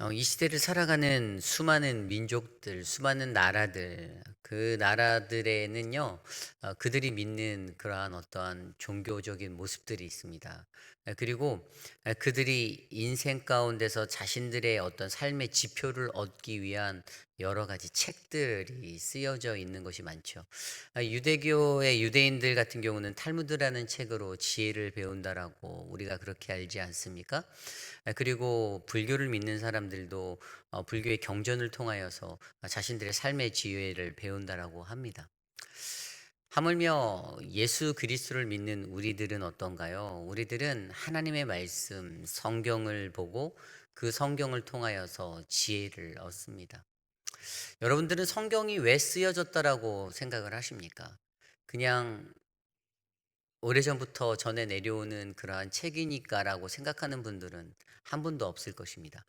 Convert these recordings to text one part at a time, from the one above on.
어, 이 시대를 살아가는 수많은 민족들, 수많은 나라들, 그 나라들에는요, 어, 그들이 믿는 그러한 어떠한 종교적인 모습들이 있습니다. 에, 그리고 에, 그들이 인생 가운데서 자신들의 어떤 삶의 지표를 얻기 위한 여러 가지 책들이 쓰여져 있는 것이 많죠. 아, 유대교의 유대인들 같은 경우는 탈무드라는 책으로 지혜를 배운다라고 우리가 그렇게 알지 않습니까? 아, 그리고 불교를 믿는 사람들도 어, 불교의 경전을 통하여서 자신들의 삶의 지혜를 배운다라고 합니다. 하물며 예수 그리스도를 믿는 우리들은 어떤가요? 우리들은 하나님의 말씀, 성경을 보고 그 성경을 통하여서 지혜를 얻습니다. 여러분들은 성경이 왜 쓰여졌다라고 생각을 하십니까? 그냥 오래전부터 전해 내려오는 그러한 책이니까라고 생각하는 분들은 한 분도 없을 것입니다.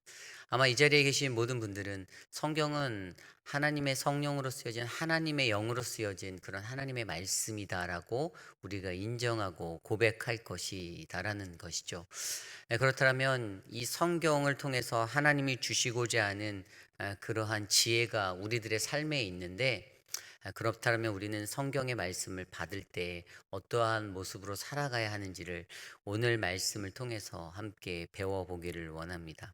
아마 이 자리에 계신 모든 분들은 성경은 하나님의 성령으로 쓰여진 하나님의 영으로 쓰여진 그런 하나님의 말씀이다라고 우리가 인정하고 고백할 것이다라는 것이죠. 네, 그렇다면 이 성경을 통해서 하나님이 주시고자 하는 아, 그러한 지혜가 우리들의 삶에 있는데 아, 그렇다면 우리는 성경의 말씀을 받을 때 어떠한 모습으로 살아가야 하는지를 오늘 말씀을 통해서 함께 배워보기를 원합니다.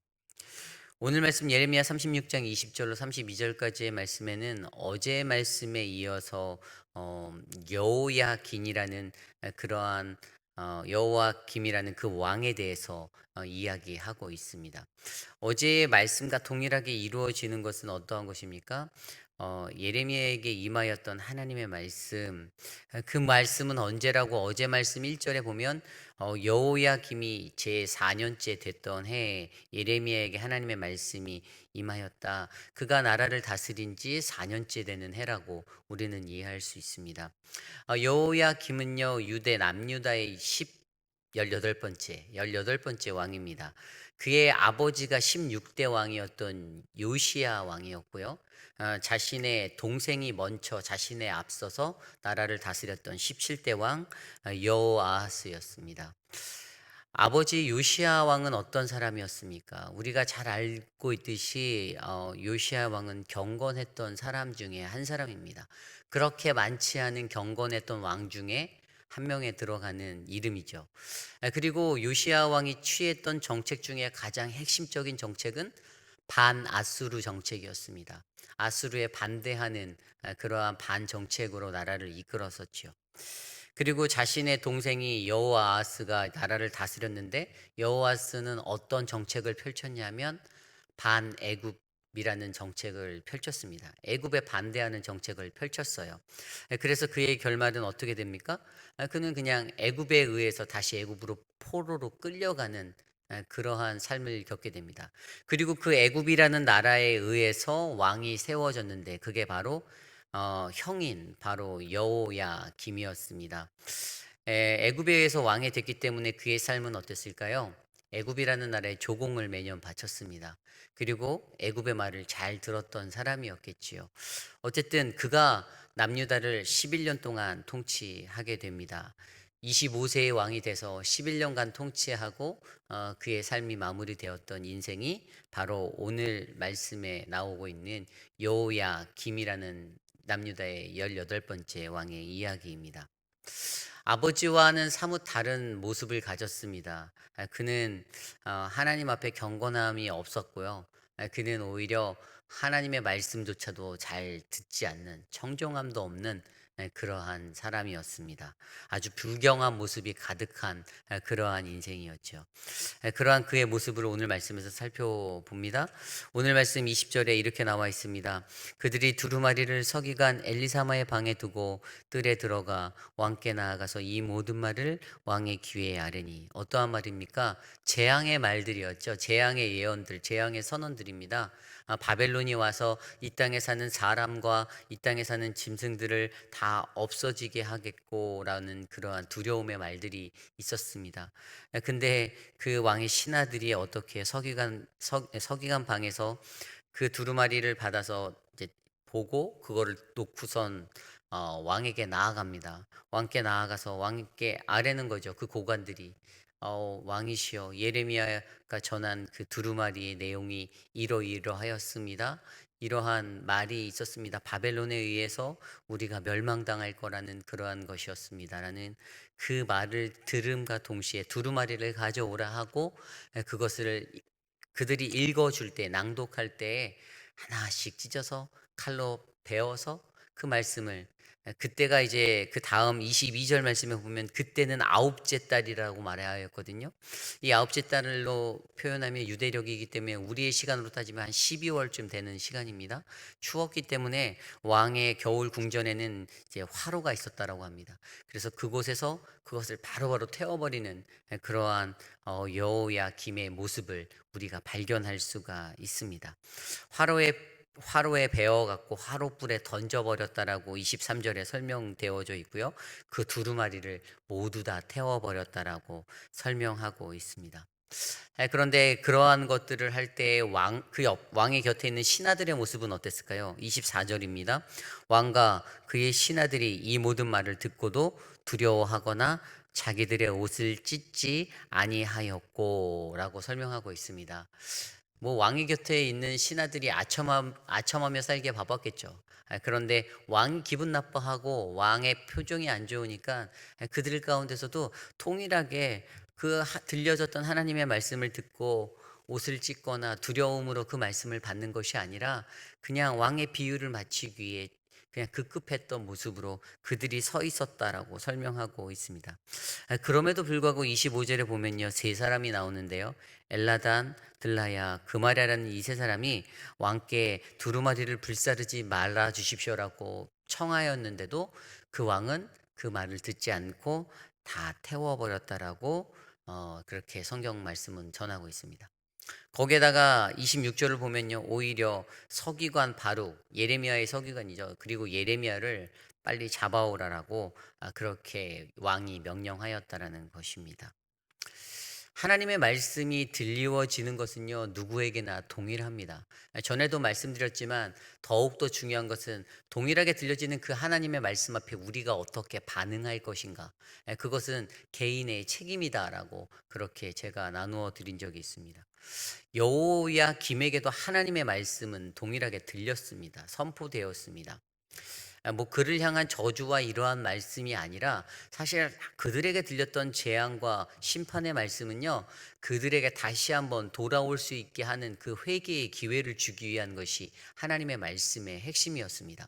오늘 말씀 예레미야 36장 20절로 32절까지의 말씀에는 어제 말씀에 이어서 어, 여호야긴이라는 그러한 어, 여호와 김이라는 그 왕에 대해서 어, 이야기하고 있습니다. 어제의 말씀과 동일하게 이루어지는 것은 어떠한 것입니까? 어, 예레미야에게 임하였던 하나님의 말씀, 그 말씀은 언제라고 어제 말씀 1절에 보면 어, 여호야김이 제 4년째 됐던 해에 예레미야에게 하나님의 말씀이 임하였다. 그가 나라를 다스린 지 4년째 되는 해라고 우리는 이해할 수 있습니다. 어, 여호야김은요 유대 남유다의 10 18번째 18번째 왕입니다. 그의 아버지가 16대 왕이었던 요시야 왕이었고요. 어, 자신의 동생이 먼저 자신의 앞서서 나라를 다스렸던 17대 왕 어, 여호아하스였습니다. 아버지 요시아 왕은 어떤 사람이었습니까? 우리가 잘 알고 있듯이 어, 요시아 왕은 경건했던 사람 중에 한 사람입니다. 그렇게 많지 않은 경건했던 왕 중에 한 명에 들어가는 이름이죠. 아, 그리고 요시아 왕이 취했던 정책 중에 가장 핵심적인 정책은 반아수르 정책이었습니다. 아수르에 반대하는 아, 그러한 반정책으로 나라를 이끌었었죠. 그리고 자신의 동생이 여호아스가 나라를 다스렸는데 여호아스는 어떤 정책을 펼쳤냐면 반애굽이라는 정책을 펼쳤습니다. 애굽에 반대하는 정책을 펼쳤어요. 그래서 그의 결말은 어떻게 됩니까? 아, 그는 그냥 애굽에 의해서 다시 애굽으로 포로로 끌려가는 그러한 삶을 겪게 됩니다. 그리고 그 애굽이라는 나라에 의해서 왕이 세워졌는데 그게 바로 어, 형인 바로 여호야 김이었습니다. 애굽에 의해서 왕이 됐기 때문에 그의 삶은 어땠을까요? 애굽이라는 나라에 조공을 매년 바쳤습니다. 그리고 애굽의 말을 잘 들었던 사람이었겠지요. 어쨌든 그가 남유다를 11년 동안 통치하게 됩니다. 25세의 왕이 돼서 11년간 통치하고 어, 그의 삶이 마무리되었던 인생이 바로 오늘 말씀에 나오고 있는 여호야 김이라는 남유다의 18번째 왕의 이야기입니다. 아버지와는 사뭇 다른 모습을 가졌습니다. 아, 그는 어, 하나님 앞에 경건함이 없었고요. 아, 그는 오히려 하나님의 말씀조차도 잘 듣지 않는 청정함도 없는 예, 그러한 사람이었습니다. 아주 불경한 모습이 가득한 예, 그러한 인생이었죠. 예, 그러한 그의 모습을 오늘 말씀에서 살펴봅니다. 오늘 말씀 20절에 이렇게 나와 있습니다. 그들이 두루마리를 서기관 엘리사마의 방에 두고 뜰에 들어가 왕께 나아가서 이 모든 말을 왕의 귀에 아뢰니 어떠한 말입니까? 재앙의 말들이었죠. 재앙의 예언들, 재앙의 선언들입니다. 아, 바벨론이 와서 이 땅에 사는 사람과 이 땅에 사는 짐승들을 다 없어지게 하겠고라는 그러한 두려움의 말들이 있었습니다. 아, 근데 그 왕의 신하들이 어떻게 서기관 서, 서기관 방에서 그 두루마리를 받아서 이제 보고 그거를 놓고선 어, 왕에게 나아갑니다. 왕께 나아가서 왕께 아뢰는 거죠. 그 고관들이 어, 왕이시여 예레미야가 전한 그 두루마리의 내용이 이러이러하였습니다. 이러한 말이 있었습니다. 바벨론에 의해서 우리가 멸망당할 거라는 그러한 것이었습니다라는 그 말을 들음과 동시에 두루마리를 가져오라 하고 그것을 그들이 읽어줄 때 낭독할 때 하나씩 찢어서 칼로 베어서 그 말씀을 그때가 이제 그 다음 22절 말씀에 보면 그때는 아홉째 달이라고 말하였거든요. 이 아홉째 달로 표현하면 유대력이기 때문에 우리의 시간으로 따지면 한 12월쯤 되는 시간입니다. 추웠기 때문에 왕의 겨울 궁전에는 이제 화로가 있었다라고 합니다. 그래서 그곳에서 그것을 바로바로 태워버리는 그러한 어, 여호야 김의 모습을 우리가 발견할 수가 있습니다. 화로에 화로에 베어 갖고 화로불에 던져 버렸다라고 23절에 설명되어져 있고요. 그 두루마리를 모두 다 태워 버렸다라고 설명하고 있습니다. 아, 그런데 그러한 것들을 할 때 왕그 왕의 곁에 있는 신하들의 모습은 어땠을까요? 24절입니다. 왕과 그의 신하들이 이 모든 말을 듣고도 두려워하거나 자기들의 옷을 찢지 아니하였고라고 설명하고 있습니다. 뭐 왕의 곁에 있는 신하들이 아첨하, 아첨하며 살게 바빴겠죠. 아, 그런데 왕 기분 나빠하고 왕의 표정이 안 좋으니까 그들 가운데서도 동일하게 그 들려졌던 하나님의 말씀을 듣고 옷을 찢거나 두려움으로 그 말씀을 받는 것이 아니라 그냥 왕의 비유를 마치기 위해 그냥 급급했던 모습으로 그들이 서 있었다라고 설명하고 있습니다. 아, 그럼에도 불구하고 25절에 보면요. 세 사람이 나오는데요. 엘라단, 들라야, 그마랴라는 이 세 사람이 왕께 두루마리를 불사르지 말아 주십시오라고 청하였는데도 그 왕은 그 말을 듣지 않고 다 태워버렸다라고 어, 그렇게 성경 말씀은 전하고 있습니다. 거기에다가 26절을 보면요. 오히려 서기관 바룩, 예레미야의 서기관이죠. 그리고 예레미야를 빨리 잡아오라라고 아, 그렇게 왕이 명령하였다라는 것입니다. 하나님의 말씀이 들리워지는 것은요, 누구에게나 동일합니다. 전에도 말씀드렸지만 더욱더 중요한 것은 동일하게 들려지는 그 하나님의 말씀 앞에 우리가 어떻게 반응할 것인가. 그것은 개인의 책임이다라고 그렇게 제가 나누어 드린 적이 있습니다. 여호야 김에게도 하나님의 말씀은 동일하게 들렸습니다. 선포되었습니다. 아, 뭐 그를 향한 저주와 이러한 말씀이 아니라 사실 그들에게 들렸던 재앙과 심판의 말씀은요 그들에게 다시 한번 돌아올 수 있게 하는 그 회개의 기회를 주기 위한 것이 하나님의 말씀의 핵심이었습니다.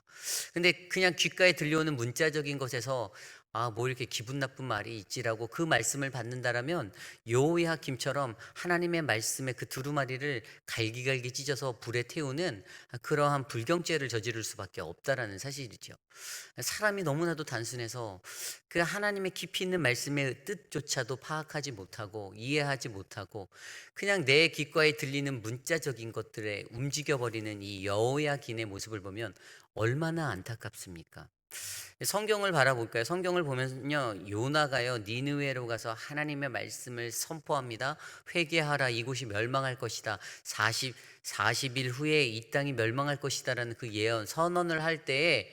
근데 그냥 귓가에 들려오는 문자적인 것에서 아, 뭐 이렇게 기분 나쁜 말이 있지라고 그 말씀을 받는다라면 여호야 김처럼 하나님의 말씀에 그 두루마리를 갈기갈기 찢어서 불에 태우는 그러한 불경죄를 저지를 수밖에 없다라는 사실이죠. 사람이 너무나도 단순해서 그 하나님의 깊이 있는 말씀의 뜻조차도 파악하지 못하고 이해하지 못하고 그냥 내 귓가에 들리는 문자적인 것들에 움직여 버리는 이 여호야 김의 모습을 보면 얼마나 안타깝습니까? 성경을 바라볼까요? 성경을 보면요. 요나가요. 니느웨로 가서 하나님의 말씀을 선포합니다. 회개하라. 이곳이 멸망할 것이다. 40 40일 후에 이 땅이 멸망할 것이다라는 그 예언 선언을 할 때에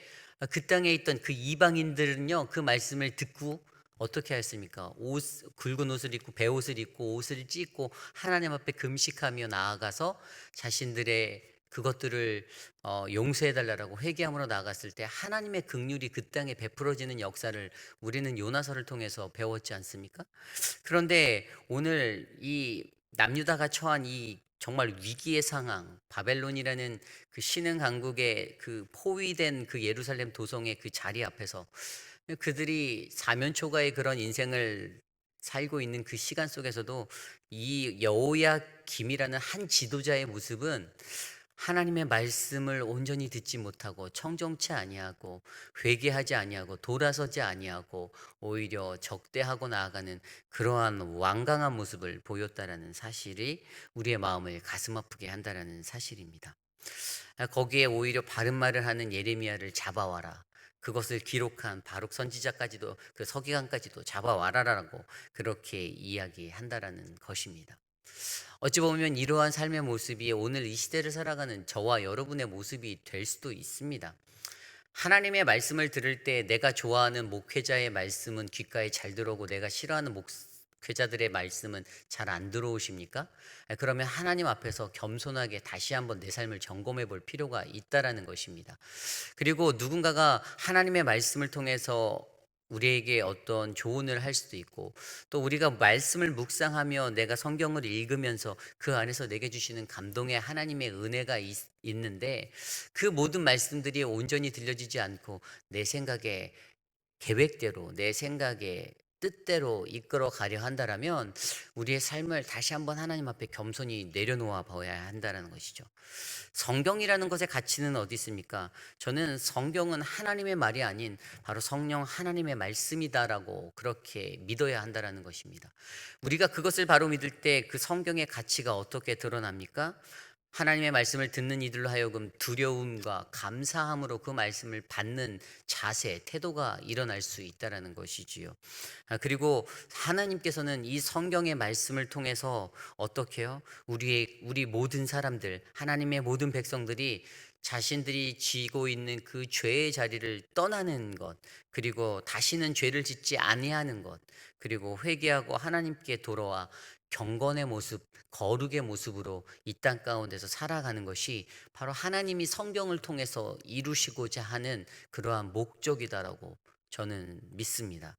그 땅에 있던 그 이방인들은요. 그 말씀을 듣고 어떻게 했습니까? 옷 굵은 옷을 입고 배옷을 입고 옷을 찢고 하나님 앞에 금식하며 나아가서 자신들의 그것들을 어, 용서해 달라고 회개함으로 나갔을 때 하나님의 긍휼이 그 땅에 베풀어지는 역사를 우리는 요나서를 통해서 배웠지 않습니까? 그런데 오늘 이 남유다가 처한 이 정말 위기의 상황, 바벨론이라는 그 신흥 강국의 그 포위된 그 예루살렘 도성의 그 자리 앞에서 그들이 사면초가의 그런 인생을 살고 있는 그 시간 속에서도 이 여호야 김이라는 한 지도자의 모습은 하나님의 말씀을 온전히 듣지 못하고 청정치 아니하고 회개하지 아니하고 돌아서지 아니하고 오히려 적대하고 나아가는 그러한 완강한 모습을 보였다라는 사실이 우리의 마음을 가슴 아프게 한다라는 사실입니다. 거기에 오히려 바른 말을 하는 예레미야를 잡아와라. 그것을 기록한 바룩 선지자까지도 그 서기관까지도 잡아와라라고 그렇게 이야기한다라는 것입니다. 어찌 보면 이러한 삶의 모습이 오늘 이 시대를 살아가는 저와 여러분의 모습이 될 수도 있습니다. 하나님의 말씀을 들을 때 내가 좋아하는 목회자의 말씀은 귓가에 잘 들어오고 내가 싫어하는 목회자들의 말씀은 잘 안 들어오십니까? 아, 그러면 하나님 앞에서 겸손하게 다시 한번 내 삶을 점검해 볼 필요가 있다라는 것입니다. 그리고 누군가가 하나님의 말씀을 통해서 우리에게 어떤 조언을 할 수도 있고 또 우리가 말씀을 묵상하며 내가 성경을 읽으면서 그 안에서 내게 주시는 감동의 하나님의 은혜가 있, 있는데 그 모든 말씀들이 온전히 들려지지 않고 내 생각에 계획대로 내 생각에 뜻대로 이끌어 가려 한다라면 우리의 삶을 다시 한번 하나님 앞에 겸손히 내려놓아 봐야 한다는 것이죠. 성경이라는 것의 가치는 어디 있습니까? 저는 성경은 하나님의 말이 아닌 바로 성령 하나님의 말씀이다라고 그렇게 믿어야 한다라는 것입니다. 우리가 그것을 바로 믿을 때 그 성경의 가치가 어떻게 드러납니까? 하나님의 말씀을 듣는 이들로 하여금 두려움과 감사함으로 그 말씀을 받는 자세, 태도가 일어날 수 있다라는 것이지요. 아, 그리고 하나님께서는 이 성경의 말씀을 통해서 어떻게요? 우리의 우리 모든 사람들, 하나님의 모든 백성들이 자신들이 지고 있는 그 죄의 자리를 떠나는 것, 그리고 다시는 죄를 짓지 아니하는 것, 그리고 회개하고 하나님께 돌아와 경건의 모습, 거룩의 모습으로 이 땅 가운데서 살아가는 것이 바로 하나님이 성경을 통해서 이루시고자 하는 그러한 목적이다라고 저는 믿습니다.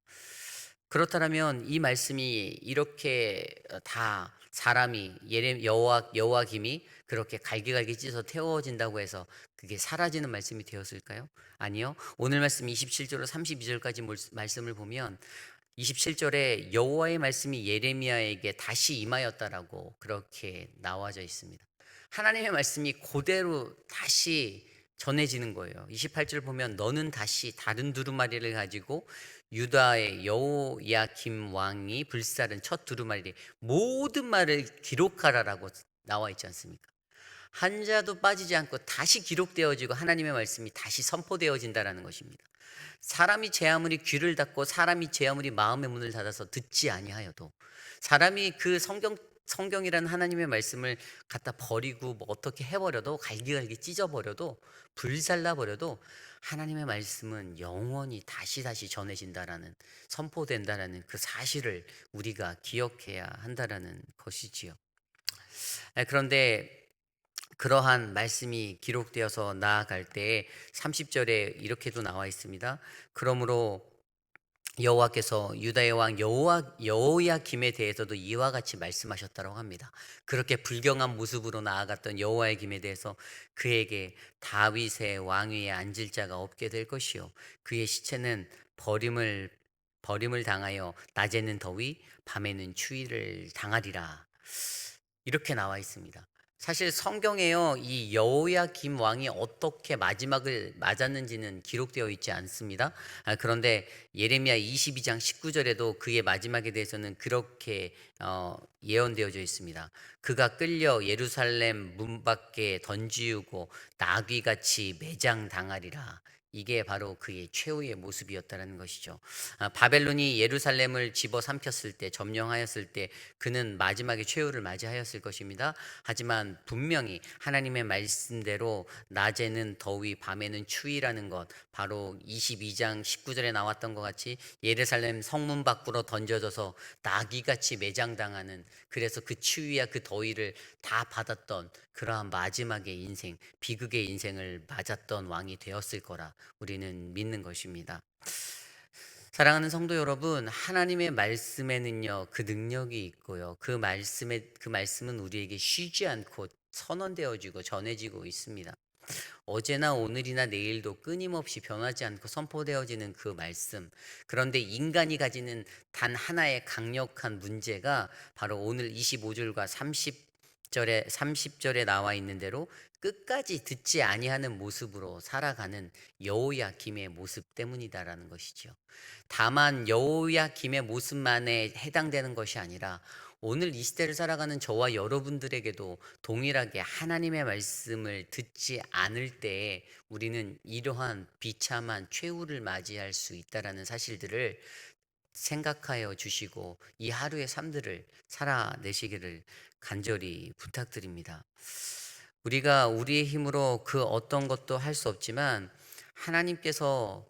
그렇다면 이 말씀이 이렇게 다 사람이 여호와 여호와김이 그렇게 갈기갈기 찢어 태워진다고 해서 그게 사라지는 말씀이 되었을까요? 아니요. 오늘 말씀 27절로 32절까지 말씀을 보면 27절에 여호와의 말씀이 예레미야에게 다시 임하였다라고 그렇게 나와져 있습니다. 하나님의 말씀이 그대로 다시 전해지는 거예요. 28절 보면 너는 다시 다른 두루마리를 가지고 유다의 여호야김 왕이 불사른 첫 두루마리 모든 말을 기록하라라고 나와 있지 않습니까? 한 자도 빠지지 않고 다시 기록되어지고 하나님의 말씀이 다시 선포되어진다라는 것입니다. 사람이 제 아무리 귀를 닫고 사람이 제 아무리 마음의 문을 닫아서 듣지 아니하여도 사람이 그 성경 성경이라는 하나님의 말씀을 갖다 버리고 뭐 어떻게 해버려도 갈기갈기 찢어버려도 불살라버려도 하나님의 말씀은 영원히 다시 다시 전해진다라는 선포된다라는 그 사실을 우리가 기억해야 한다라는 것이지요. 그런데 그러한 말씀이 기록되어서 나아갈 때 30절에 이렇게도 나와 있습니다. 그러므로 여호와께서 유다의 왕 여호와 여호야김에 대해서도 이와 같이 말씀하셨다고 합니다. 그렇게 불경한 모습으로 나아갔던 여호와의 김에 대해서 그에게 다윗의 왕위에 앉을 자가 없게 될 것이요 그의 시체는 버림을 버림을 당하여 낮에는 더위 밤에는 추위를 당하리라. 이렇게 나와 있습니다. 사실 성경에요 이 여호야김 왕이 어떻게 마지막을 맞았는지는 기록되어 있지 않습니다. 아, 그런데 예레미야 22장 19절에도 그의 마지막에 대해서는 그렇게 어, 예언되어져 있습니다. 그가 끌려 예루살렘 문 밖에 던지우고 나귀같이 매장 당하리라. 이게 바로 그의 최후의 모습이었다는 것이죠. 아, 바벨론이 예루살렘을 집어 삼켰을 때, 점령하였을 때, 그는 마지막에 최후를 맞이하였을 것입니다. 하지만 분명히 하나님의 말씀대로 낮에는 더위, 밤에는 추위라는 것, 바로 22장 19절에 나왔던 것 같이 예루살렘 성문 밖으로 던져져서 나귀같이 매장당하는 그래서 그 추위와 그 더위를 다 받았던 그러한 마지막의 인생, 비극의 인생을 맞았던 왕이 되었을 거라 우리는 믿는 것입니다. 사랑하는 성도 여러분, 하나님의 말씀에는요 그 능력이 있고요 그 말씀에 그 말씀은 우리에게 쉬지 않고 선언되어지고 전해지고 있습니다. 어제나 오늘이나 내일도 끊임없이 변하지 않고 선포되어지는 그 말씀. 그런데 인간이 가지는 단 하나의 강력한 문제가 바로 오늘 25절과 30 절에 30절에 나와 있는 대로 끝까지 듣지 아니하는 모습으로 살아가는 여호야김의 모습 때문이다라는 것이죠. 다만 여호야김의 모습만에 해당되는 것이 아니라 오늘 이 시대를 살아가는 저와 여러분들에게도 동일하게 하나님의 말씀을 듣지 않을 때 우리는 이러한 비참한 최후를 맞이할 수 있다라는 사실들을 생각하여 주시고 이 하루의 삶들을 살아내시기를 간절히 부탁드립니다. 우리가 우리의 힘으로 그 어떤 것도 할 수 없지만 하나님께서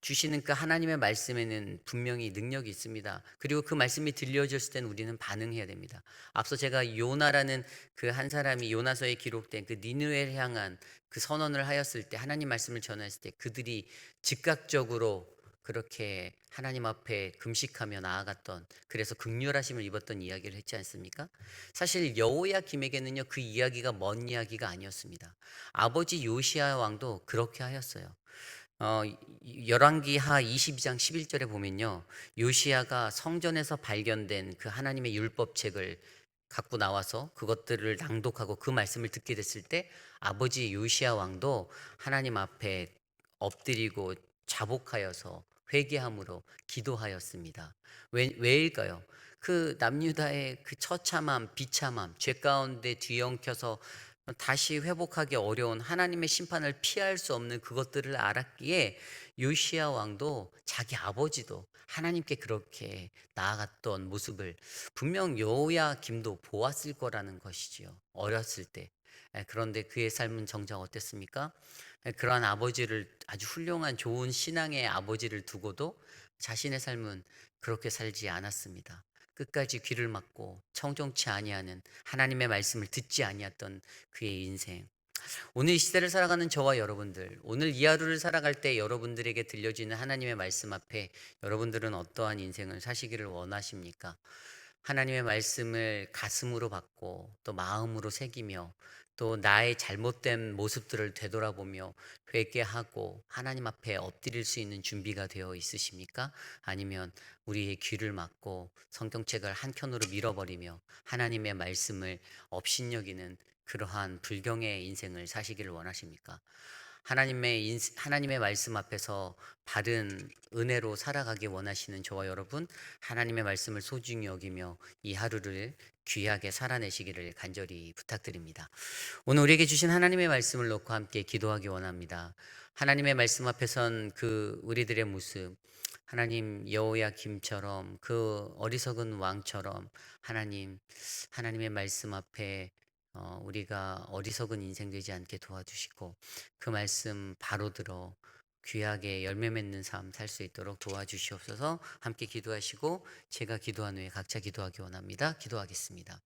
주시는 그 하나님의 말씀에는 분명히 능력이 있습니다. 그리고 그 말씀이 들려졌을 때는 우리는 반응해야 됩니다. 앞서 제가 요나라는 그 한 사람이 요나서에 기록된 그 니느웨를 향한 그 선언을 하였을 때 하나님 말씀을 전했을 때 그들이 즉각적으로 그렇게 하나님 앞에 금식하며 나아갔던 그래서 극렬하심을 입었던 이야기를 했지 않습니까? 사실 여호야 김에게는요 그 이야기가 먼 이야기가 아니었습니다. 아버지 요시아 왕도 그렇게 하였어요. 어, 열왕기하 22장 11절에 보면요. 요시아가 성전에서 발견된 그 하나님의 율법책을 갖고 나와서 그것들을 낭독하고 그 말씀을 듣게 됐을 때 아버지 요시아 왕도 하나님 앞에 엎드리고 자복하여서 회개함으로 기도하였습니다. 왜, 왜일까요? 그 남유다의 그 처참함, 비참함, 죄 가운데 뒤엉켜서 다시 회복하기 어려운 하나님의 심판을 피할 수 없는 그것들을 알았기에 요시아 왕도 자기 아버지도 하나님께 그렇게 나아갔던 모습을 분명 여호야 김도 보았을 거라는 것이지요. 어렸을 때. 에, 그런데 그의 삶은 정작 어땠습니까? 에, 그러한 아버지를 아주 훌륭한 좋은 신앙의 아버지를 두고도 자신의 삶은 그렇게 살지 않았습니다. 끝까지 귀를 막고 청종치 아니하는 하나님의 말씀을 듣지 아니했던 그의 인생. 오늘 이 시대를 살아가는 저와 여러분들, 오늘 이 하루를 살아갈 때 여러분들에게 들려지는 하나님의 말씀 앞에 여러분들은 어떠한 인생을 사시기를 원하십니까? 하나님의 말씀을 가슴으로 받고 또 마음으로 새기며 또 나의 잘못된 모습들을 되돌아보며 회개하고 하나님 앞에 엎드릴 수 있는 준비가 되어 있으십니까? 아니면 우리의 귀를 막고 성경책을 한 켠으로 밀어버리며 하나님의 말씀을 업신여기는 그러한 불경의 인생을 사시기를 원하십니까? 하나님의 인, 하나님의 말씀 앞에서 바른 은혜로 살아가기 원하시는 저와 여러분 하나님의 말씀을 소중히 여기며 이 하루를 귀하게 살아내시기를 간절히 부탁드립니다. 오늘 우리에게 주신 하나님의 말씀을 놓고 함께 기도하기 원합니다. 하나님의 말씀 앞에선 그 우리들의 모습 하나님 여호야 김처럼 그 어리석은 왕처럼 하나님 하나님의 말씀 앞에 어, 우리가 어리석은 인생 되지 않게 도와주시고 그 말씀 바로 들어 귀하게 열매 맺는 삶 살 수 있도록 도와주시옵소서 함께 기도하시고 제가 기도한 후에 각자 기도하기 원합니다. 기도하겠습니다.